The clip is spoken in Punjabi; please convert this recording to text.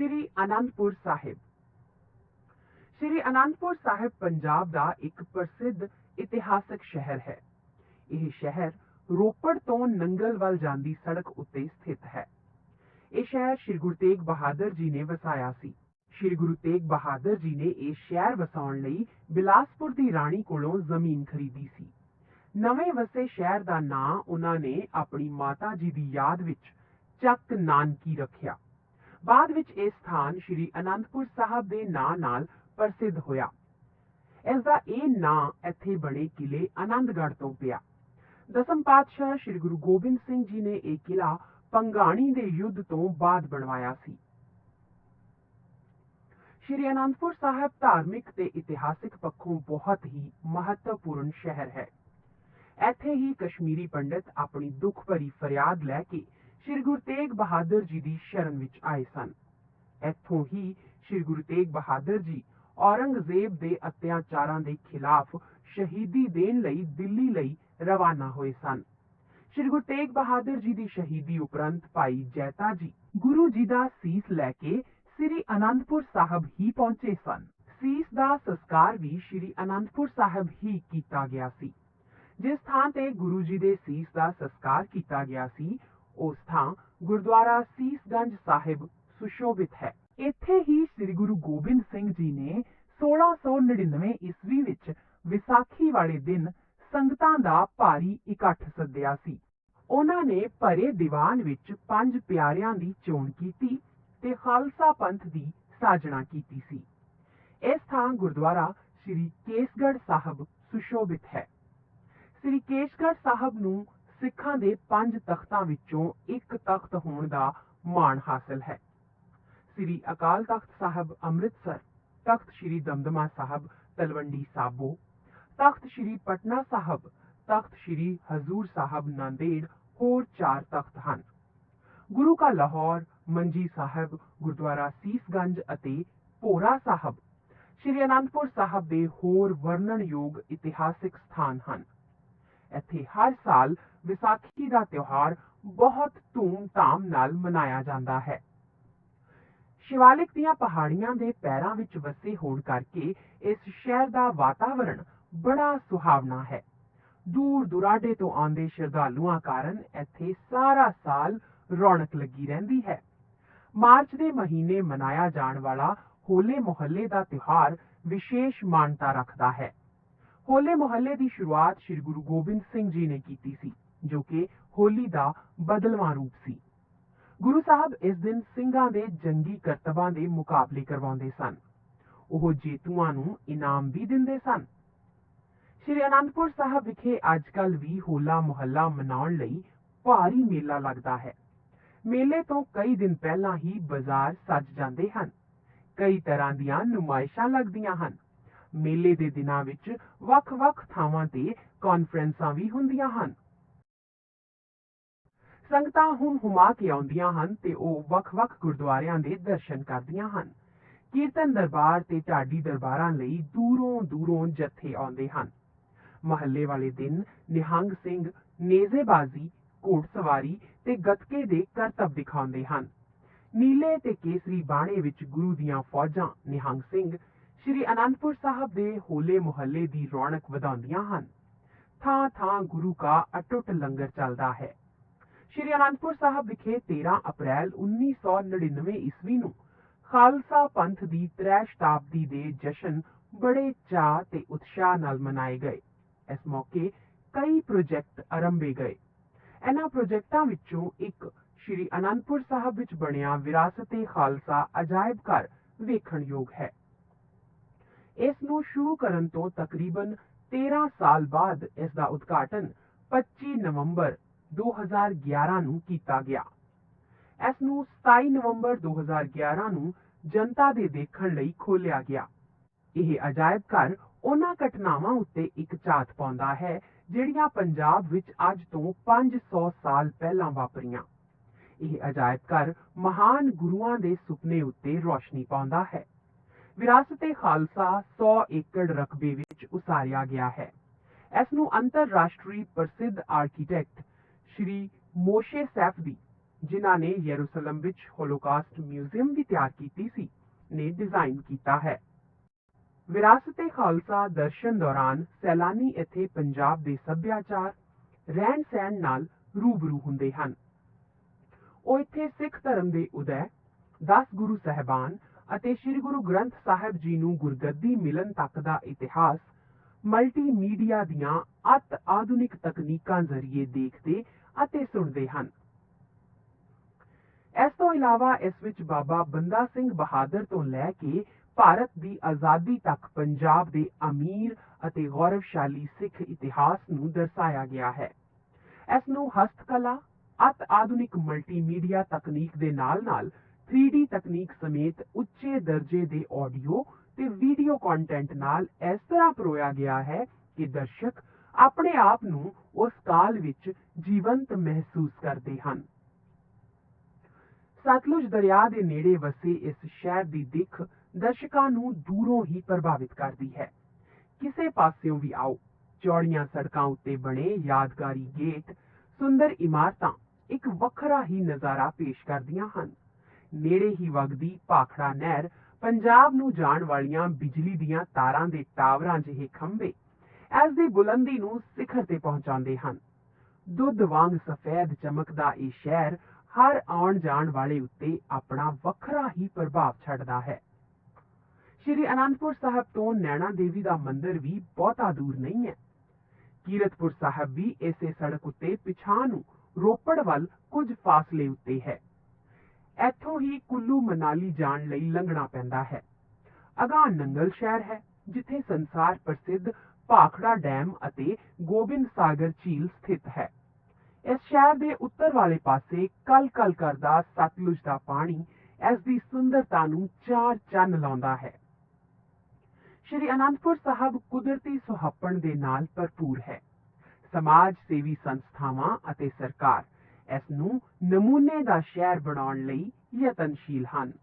ਸ੍ਰੀ ਅਨੰਦਪੁਰ ਸਾਹਿਬ। ਸ੍ਰੀ ਅਨੰਦਪੁਰ ਸਾਹਿਬ ਪੰਜਾਬ ਦਾ ਇੱਕ ਪ੍ਰਸਿੱਧ ਇਤਿਹਾਸਕ ਸ਼ਹਿਰ ਹੈ। ਇਹ ਸ਼ਹਿਰ ਰੋਪੜ ਤੋਂ ਨੰਗਲ ਵੱਲ ਜਾਂਦੀ ਸੜਕ ਉੱਤੇ ਸਥਿਤ ਹੈ। ਇਹ ਸ਼ਹਿਰ ਸ੍ਰੀ ਗੁਰੂ ਤੇਗ ਬਹਾਦਰ ਜੀ ਨੇ ਵਸਾਇਆ ਸੀ। ਸ੍ਰੀ ਗੁਰੂ ਤੇਗ ਬਹਾਦਰ ਜੀ ਨੇ ਇਹ ਸ਼ਹਿਰ ਵਸਾਉਣ ਲਈ ਬਿਲਾਸਪੁਰ ਦੀ ਰਾਣੀ ਕੋਲੋਂ ਜ਼ਮੀਨ ਖਰੀਦੀ ਸੀ। ਨਵੇਂ ਵਸੇ ਸ਼ਹਿਰ ਦਾ ਨਾਂ ਉਹਨਾਂ ਨੇ ਆਪਣੀ ਮਾਤਾ ਜੀ ਦੀ ਯਾਦ ਵਿੱਚ ਚੱਕ ਨਾਨਕੀ ਰੱਖਿਆ। ਬਾਅਦ ਵਿੱਚ ਇਹ ਸਥਾਨ ਸ੍ਰੀ ਅਨੰਦਪੁਰ ਸਾਹਿਬ ਦੇ ਨਾਂ ਨਾਲ ਪ੍ਰਸਿੱਧ ਹੋਇਆ। ਇਸ ਦਾ ਇਹ ਨਾਂ ਇੱਥੇ ਬਣੇ ਕਿਲੇ ਆਨੰਦਗੜ੍ਹ ਤੋਂ ਪਿਆ। ਦਸਮ ਪਾਤਸ਼ਾਹ ਸ੍ਰੀ ਗੁਰੂ ਗੋਬਿੰਦ ਸਿੰਘ ਜੀ ਨੇ ਇਹ ਕਿਲਾ ਪੰਗਾਣੀ ਦੇ ਯੁੱਧ ਤੋਂ ਬਾਅਦ ਬਣਵਾਇਆ ਸੀ। ਸ਼੍ਰੀ ਅਨੰਦਪੁਰ ਸਾਹਿਬ ਧਾਰਮਿਕ ਤੇ ਇਤਿਹਾਸਿਕ ਪੱਖੋਂ ਬਹੁਤ ਹੀ ਮਹੱਤਵਪੂਰਨ ਸ਼ਹਿਰ ਹੈ। ਇੱਥੇ ਹੀ ਕਸ਼ਮੀਰੀ ਪੰਡਿਤ ਆਪਣੀ ਦੁੱਖ ਭਰੀ ਫਰਿਆਦ ਲੈ ਕੇ ਸ਼੍ਰੀ ਗੁਰੂ ਤੇਗ ਬਹਾਦਰ ਜੀ ਦੀ ਸ਼ਰਨ ਵਿੱਚ ਆਏ ਸਨ। ਇੱਥੋਂ ਹੀ ਸ਼੍ਰੀ ਗੁਰੂ ਤੇਗ ਬਹਾਦਰ ਜੀ ਔਰੰਗਜ਼ੇਬ ਦੇ ਅਤਿਆਚਾਰਾਂ ਦੇ ਖਿਲਾਫ ਸ਼ਹੀਦੀ ਦੇਣ ਲਈ ਦਿੱਲੀ ਲਈ ਰਵਾਨਾ ਹੋਏ ਸਨ। ਸ਼੍ਰੀ ਗੁਰੂ ਤੇਗ ਬਹਾਦਰ ਜੀ ਦੀ ਸ਼ਹੀਦੀ ਉਪਰੰਤ ਭਾਈ ਜੈਤਾ ਜੀ ਗੁਰੂ ਜੀ ਦਾ ਸੀਸ ਲੈ ਕੇ ਸ੍ਰੀ ਅਨੰਦਪੁਰ ਸਾਹਿਬ ਹੀ ਪਹੁੰਚੇ ਸਨ। ਸੀਸ ਦਾ ਸੰਸਕਾਰ ਵੀ ਸ੍ਰੀ ਅਨੰਦਪੁਰ ਸਾਹਿਬ ਹੀ ਕੀਤਾ ਗਿਆ ਸੀ। ਜਿਸ ਥਾਂ ਤੇ ਗੁਰੂ ਜੀ ਦੇ ਸੀਸ ਦਾ ਸੰਸਕਾਰ ਕੀਤਾ ਗਿਆ ਸੀ ਉਸ ਥਾਂ ਗੁਰਦੁਆਰਾ ਸੀਸਗੰਜ ਸਾਹਿਬ ਸੁਸ਼ੋਭਿਤ ਹੈ। ਇੱਥੇ ਹੀ ਸ੍ਰੀ ਗੁਰੂ ਗੋਬਿੰਦ ਸਿੰਘ ਜੀ ਨੇ 1699 ਈਸਵੀ ਵਿੱਚ ਵਿਸਾਖੀ ਵਾਲੇ ਦਿਨ ਸੰਗਤਾਂ ਦਾ ਭਾਰੀ ਇਕੱਠ ਸੱਦਿਆ ਸੀ। ਉਹਨਾਂ ਨੇ ਭਰੇ ਦੀਵਾਨ ਵਿੱਚ ਪੰਜ ਪਿਆਰਿਆਂ ਦੀ ਚੋਣ ਕੀਤੀ ਤੇ ਖਾਲਸਾ ਪੰਥ ਦੀ ਸਾਜਣਾ ਕੀਤੀ ਸੀ। ਇਸ ਥਾਂ ਗੁਰਦੁਆਰਾ ਸ੍ਰੀ ਕੇਸਗੜ੍ਹ ਸਾਹਿਬ ਸੁਸ਼ੋਭਿਤ ਹੈ। ਸ੍ਰੀ ਕੇਸਗੜ੍ਹ ਸਾਹਿਬ ਨੂੰ ਸਿੱਖਾਂ ਦੇ ਪੰਜ ਤਖਤਾਂ ਵਿੱਚੋਂ ਇੱਕ ਤਖਤ ਹੋਣ ਦਾ ਮਾਣ ਹਾਸਲ ਹੈ। ਸ੍ਰੀ ਅਕਾਲ ਤਖਤ ਸਾਹਿਬ ਅੰਮ੍ਰਿਤਸਰ, ਤਖਤ ਸ੍ਰੀ ਦਮਦਮਾ ਸਾਹਿਬ ਤਲਵੰਡੀ ਸਾਬੋ, ਤਖਤ ਸ੍ਰੀ ਪਟਨਾ ਸਾਹਿਬ, ਤਖਤ ਸ੍ਰੀ ਹਜ਼ੂਰ ਸਾਹਿਬ ਨਾਂਦੇੜ ਹੋਰ ਚਾਰ ਤਖਤ ਹਨ। ਗੁਰੂ ਕਾ ਲਾਹੌਰ, ਮੰਜੀ ਸਾਹਿਬ, ਗੁਰਦੁਆਰਾ ਸੀਸਗੰਜ ਅਤੇ ਭੋਰਾ ਸਾਹਿਬ, ਸ੍ਰੀ ਅਨੰਦਪੁਰ ਸਾਹਿਬ ਦੇ ਹੋਰ ਵਰਣਨਯੋਗ ਇਤਿਹਾਸਿਕ ਸਥਾਨ ਹਨ। ਇੱਥੇ ਹਰ ਸਾਲ ਵਿਸਾਖੀ ਦਾ ਤਿਉਹਾਰ ਬਹੁਤ ਧੂਮ-ਧਾਮ ਨਾਲ ਮਨਾਇਆ ਜਾਂਦਾ ਹੈ। ਸ਼ਿਵਾਲਿਕ ਦੀਆਂ ਪਹਾੜੀਆਂ ਦੇ ਪੈਰਾਂ ਵਿੱਚ ਵਸੇ ਹੋਣ ਕਰਕੇ ਇਸ ਸ਼ਹਿਰ ਦਾ ਵਾਤਾਵਰਣ ਬੜਾ ਸੁਹਾਵਣਾ ਹੈ। ਦੂਰ ਦੁਰਾਡੇ ਤੋਂ ਆਉਂਦੇ ਸ਼ਰਧਾਲੂਆਂ ਕਾਰਨ ਇੱਥੇ ਸਾਰਾ ਸਾਲ ਰੌਣਕ ਲੱਗੀ ਰਹਿੰਦੀ ਹੈ। ਮਾਰਚ ਦੇ ਮਹੀਨੇ ਮਨਾਇਆ ਜਾਣ ਵਾਲਾ ਹੋਲੇ ਮੁਹੱਲੇ ਦਾ ਤਿਉਹਾਰ ਵਿਸ਼ੇਸ਼ ਮਾਨਤਾ ਰੱਖਦਾ ਹੈ। ਹੋਲੇ ਮੁਹੱਲੇ ਦੀ ਸ਼ੁਰੂਆਤ ਸ੍ਰੀ ਗੁਰੂ ਗੋਬਿੰਦ ਸਿੰਘ ਜੀ ਨੇ ਕੀਤੀ ਸੀ, ਜੋ ਕਿ ਹੋਲੀ ਦਾ ਬਦਲਵਾਂ ਰੂਪ ਸੀ। ਗੁਰੂ ਸਾਹਿਬ ਇਸ ਦਿਨ ਸਿੰਘਾਂ ਦੇ ਜੰਗੀ ਕਰਤਬਾਂ ਦੇ ਮੁਕਾਬਲੇ ਕਰਵਾਉਂਦੇ ਸਨ। ਉਹ ਜੇਤੂਆਂ ਨੂੰ ਇਨਾਮ ਵੀ ਦਿੰਦੇ ਸਨ। ਸ਼੍ਰੀ ਅਨੰਦਪੁਰ ਸਾਹਿਬ ਵਿਖੇ ਅੱਜਕੱਲ ਵੀ ਹੋਲਾ ਮੁਹੱਲਾ ਮਨਾਉਣ ਲਈ ਭਾਰੀ ਮੇਲਾ ਲੱਗਦਾ ਹੈ। ਮੇਲੇ ਤੋਂ ਕਈ ਦਿਨ ਪਹਿਲਾਂ ਹੀ ਬਾਜ਼ਾਰ ਸੱਜ ਜਾਂਦੇ ਹਨ। ਕਈ ਤਰ੍ਹਾਂ ਦੀਆਂ ਨੁਮਾਇਸ਼ਾਂ ਲੱਗਦੀਆਂ ਹਨ। ਮੇਲੇ ਦੇ ਦਿਨਾਂ ਵਿੱਚ ਵੱਖ-ਵੱਖ ਥਾਵਾਂ ਤੇ ਕਾਨਫਰੰਸਾਂ ਵੀ ਹੁੰਦੀਆਂ ਹਨ। ਸੰਗਤਾਂ ਹੁਮ ਹੁਮਾ ਕੇ ਆਉਂਦੀਆਂ ਹਨ ਤੇ ਉਹ ਵੱਖ-ਵੱਖ ਗੁਰਦੁਆਰਿਆਂ ਦੇ ਦਰਸ਼ਨ ਕਰਦੀਆਂ ਹਨ। ਕੀਰਤਨ ਦਰਬਾਰ ਤੇ ਢਾਡੀ ਦਰਬਾਰਾਂ ਲਈ ਦੂਰੋਂ ਦੂਰੋਂ ਜੱਥੇ ਆਉਂਦੇ ਹਨ। ਮਹੱਲੇ ਵਾਲੇ ਦਿਨ ਨਿਹੰਗ ਸਿੰਘ, ਨੇਜ਼ੇਬਾਜ਼ੀ, ਘੋੜਸਵਾਰੀ ਤੇ ਗੱਤਕੇ ਦੇ ਕਰਤੱਵ ਦਿਖਾਉਂਦੇ ਹਨ। ਨੀਲੇ ਤੇ ਕੇਸਰੀ ਬਾਣੇ ਵਿੱਚ ਗੁਰੂ ਦੀਆਂ ਫੌਜਾਂ ਨਿਹੰਗ ਸਿੰਘ ਸ਼੍ਰੀ ਅਨੰਦਪੁਰ ਸਾਹਿਬ ਦੇ ਹੋਲੇ ਮੁਹੱਲੇ ਦੀ ਰੌਣਕ ਵਧਾਉਂਦੀਆਂ ਹਨ। ਥਾਂ ਥਾਂ ਗੁਰੂ ਕਾ ਅਟੁੱਟ ਲੰਗਰ ਚੱਲਦਾ ਹੈ। ਸ਼੍ਰੀ ਅਨੰਦਪੁਰ ਸਾਹਿਬ ਵਿਖੇ 13 ਅਪ੍ਰੈਲ 1999 ਈਸਵੀ ਨੂੰ ਖਾਲਸਾ ਪੰਥ ਦੀ ਤ੍ਰੈ ਸ਼ਤਾਬਦੀ ਦੇ ਜਸ਼ਨ ਬੜੇ ਚਾਅ ਤੇ ਉਤਸ਼ਾਹ ਨਾਲ ਮਨਾਏ ਗਏ। ਇਸ ਮੌਕੇ ਕਈ ਪ੍ਰੋਜੈਕਟ ਆਰੰਭੇ ਗਏ। ਇਹਨਾਂ ਪ੍ਰੋਜੈਕਟਾਂ ਵਿੱਚੋਂ ਇੱਕ ਸ਼੍ਰੀ ਅਨੰਦਪੁਰ ਸਾਹਿਬ ਵਿੱਚ ਬਣਿਆ ਵਿਰਾਸਤ-ਏ ਖਾਲਸਾ ਅਜਾਇਬ ਘਰ ਵੇਖਣ ਯੋਗ ਹੈ। ਇਸ ਨੂੰ ਸ਼ੁਰੂ ਕਰਨ ਤੋਂ ਤਕਰੀਬਨ 13 ਸਾਲ ਬਾਅਦ ਇਸ ਦਾ ਉਦਘਾਟਨ 25 ਨਵੰਬਰ 2011 ਨੂੰ ਕੀਤਾ ਗਿਆ। ਇਸ ਨੂੰ 27 ਨਵੰਬਰ 2011 ਨੂੰ ਜਨਤਾ ਦੇ ਦੇਖਣ ਲਈ ਖੋਲਿਆ ਗਿਆ। ਇਹ ਅਜਾਇਬ ਘਰ ਉਹਨਾਂ ਘਟਨਾਵਾਂ ਉੱਤੇ ਇੱਕ ਝਾਤ ਪਾਉਂਦਾ ਹੈ ਜਿਹੜੀਆਂ ਪੰਜਾਬ ਵਿੱਚ ਅੱਜ ਤੋਂ 500 ਸਾਲ ਪਹਿਲਾਂ ਵਾਪਰੀਆਂ। ਇਹ ਅਜਾਇਬ ਘਰ ਮਹਾਨ ਗੁਰੂਆਂ ਦੇ ਸੁਪਨੇ ਉੱਤੇ ਰੋਸ਼ਨੀ ਪਾਉਂਦਾ ਹੈ। ਵਿਰਾਸਤ-ਏ ਖਾਲਸਾ 100 ਏਕੜ ਰਕਬੇ ਵਿੱਚ ਉਸਾਰਿਆ ਗਿਆ ਹੈ। ਇਸ ਨੂੰ ਅੰਤਰਰਾਸ਼ਟਰੀ ਪ੍ਰਸਿੱਧ ਆਰਕੀਟੈਕਟ ਸ਼੍ਰੀ ਮੋਸ਼ੇ ਸੈਫ ਜਿਨ੍ਹਾਂ ਨੇ ਯਰੂਸ਼ਲਮ ਵਿੱਚ ਹੋਲੋਕਾਸਟ ਮਿਊਜ਼ੀਅਮ ਵੀ ਤਿਆਰ ਕੀਤੀ ਸੀ, ਨੇ ਡਿਜ਼ਾਈਨ ਕੀਤਾ ਹੈ। ਵਿਰਾਸਤ ਏ ਖਾਲਸਾ ਦਰਸ਼ਨ ਦੌਰਾਨ ਸੈਲਾਨੀ ਇੱਥੇ ਪੰਜਾਬ ਦੇ ਸੱਭਿਆਚਾਰ, ਰਹਿਣ ਸਹਿਣ ਨਾਲ ਰੂਬਰੂ ਹੁੰਦੇ ਹਨ। ਉਹ ਇੱਥੇ ਸਿੱਖ ਧਰਮ ਦੇ ਉਦੈ 10 ਗੁਰੂ ਸਹਿਬਾਨ ਅਤੇ ਸ੍ਰੀ ਗੁਰੂ ਗ੍ਰੰਥ ਸਾਹਿਬ ਜੀ ਨੂੰ ਗੁਰਗੱਦੀ ਮਿਲਣ ਤੱਕ ਦਾ ਇਤਿਹਾਸ ਮਲਟੀਮੀਡੀਆ ਦੀਆਂ ਅਤ ਆਧੁਨਿਕ ਤਕਨੀਕਾਂ ਜ਼ਰੀਏ ਦੇਖਦੇ ਅਤੇ ਸੁਣਦੇ ਹਨ। ਇਸ ਤੋਂ ਇਲਾਵਾ ਇਸ ਵਿੱਚ ਬਾਬਾ ਬੰਦਾ ਸਿੰਘ ਬਹਾਦਰ ਤੋਂ ਲੈ ਕੇ ਭਾਰਤ ਦੀ ਆਜ਼ਾਦੀ ਤੱਕ ਪੰਜਾਬ ਦੇ ਅਮੀਰ ਅਤੇ ਗੌਰਵਸ਼ਾਲੀ ਸਿੱਖ ਇਤਿਹਾਸ ਨੂੰ ਦਰਸਾਇਆ ਗਿਆ ਹੈ। ਇਸ ਨੂੰ ਹਸਤਕਲਾ, ਅਤ ਆਧੁਨਿਕ ਮਲਟੀਮੀਡੀਆ ਤਕਨੀਕ ਦੇ ਨਾਲ-ਨਾਲ 3D ਤਕਨੀਕ ਸਮੇਤ ਉੱਚੇ ਦਰਜੇ ਦੇ ਆਡੀਓ ਤੇ ਵੀਡੀਓ ਕੰਟੈਂਟ ਨਾਲ ਇਸ ਤਰ੍ਹਾਂ ਪਰੋਇਆ ਗਿਆ ਹੈ ਕਿ ਦਰਸ਼ਕ ਆਪਣੇ ਆਪ ਨੂੰ ਉਸ ਕਾਲ ਵਿੱਚ ਜੀਵੰਤ ਮਹਿਸੂਸ ਕਰਦੇ ਹਨ। ਸਤਲੁਜ ਦਰਿਆ ਦੇ ਨੇੜੇ ਵਸੇ ਇਸ ਸ਼ਹਿਰ ਦੀ ਦਿੱਖ ਦਰਸ਼ਕਾਂ ਨੂੰ ਦੂਰੋਂ ਹੀ ਪ੍ਰਭਾਵਿਤ ਕਰਦੀ ਹੈ। ਕਿਸੇ ਪਾਸਿਓਂ ਵੀ ਆਓ, ਚੌੜੀਆਂ ਸੜਕਾਂ ਉੱਤੇ ਬਣੇ ਯਾਦਗਾਰੀ ਗੇਟ, ਸੁੰਦਰ ਇਮਾਰਤਾਂ ਇੱਕ ਵੱਖਰਾ ਹੀ ਨਜ਼ਾਰਾ ਪੇਸ਼ ਕਰਦੀਆਂ ਹਨ। ਨੇੜੇ ਹੀ ਵਗਦੀ ਭਾਖੜਾ ਨਹਿਰ ਪੰਜਾਬ ਨੂੰ ਜਾਣ ਵਾਲੀਆਂ ਬਿਜਲੀ ਦੀਆਂ ਤਾਰਾਂ ਦੇ ਟਾਵਰਾਂ ਜਿਹੇ ਖੰਭੇ, ਇਸ ਦੀ ਬੁਲੰਦੀ ਨੂੰ ਸਿਖਰ ਤੇ ਪਹੁੰਚਾਉਂਦੇ ਹਨ। ਦੁੱਧ ਵਾਂਗ ਸਫੈਦ ਚਮਕਦਾ ਇਹ ਸ਼ਹਿਰ ਹਰ ਆਉਣ ਜਾਣ ਵਾਲੇ ਉੱਤੇ ਆਪਣਾ ਵੱਖਰਾ ਹੀ ਪ੍ਰਭਾਵ ਛੱਡਦਾ ਹੈ। ਸ਼੍ਰੀ ਅਨੰਦਪੁਰ ਸਾਹਿਬ ਤੋਂ ਨੈਣਾ ਦੇਵੀ ਦਾ ਮੰਦਿਰ ਵੀ ਬਹੁਤਾ ਦੂਰ ਨਹੀਂ ਹੈ। ਕੀਰਤਪੁਰ ਸਾਹਿਬ ਵੀ ਇਸੇ ਸੜਕ ਉੱਤੇ ਪਿਛਾਂ ਨੂੰ ਰੋਪੜ ਵੱਲ ਕੁਝ ਫਾਸਲੇ ਉੱਤੇ ਹੈ। ਇੱਥੋਂ ਹੀ ਕੁੱਲੂ ਮਨਾਲੀ ਜਾਣ ਲਈ ਲੰਘਣਾ ਪੈਂਦਾ ਹੈ। ਅਗਾਂਹ ਨੰਗਲ ਸ਼ਹਿਰ ਹੈ, ਜਿੱਥੇ ਸੰਸਾਰ ਪ੍ਰਸਿੱਧ ਭਾਖੜਾ ਡੈਮ ਅਤੇ ਗੋਬਿੰਦ ਸਾਗਰ ਝੀਲ ਸਥਿਤ ਹੈ। ਇਸ ਸ਼ਹਿਰ ਦੇ ਉੱਤਰ ਵਾਲੇ ਪਾਸੇ ਕਲ-ਕਲ ਕਰਦਾ ਸਤਲੁਜ ਦਾ ਪਾਣੀ ਇਸ ਦੀ ਸੁੰਦਰਤਾ ਨੂੰ ਚਾਰ ਚੰਨ ਲਾਉਂਦਾ ਹੈ। ਸ਼੍ਰੀ ਅਨੰਦਪੁਰ ਸਾਹਿਬ ਕੁਦਰਤੀ ਸੁਹੱਪਣ ਦੇ ਨਾਲ ਭਰਪੂਰ ਹੈ। ਸਮਾਜ ਸੇਵੀ ਸੰਸਥਾਵਾਂ ਅਤੇ ਸਰਕਾਰ ਇਸ ਨੂੰ ਨਮੂਨੇ ਦਾ ਸ਼ਹਿਰ ਬਣਾਉਣ ਲਈ ਯਤਨਸ਼ੀਲ ਹਨ।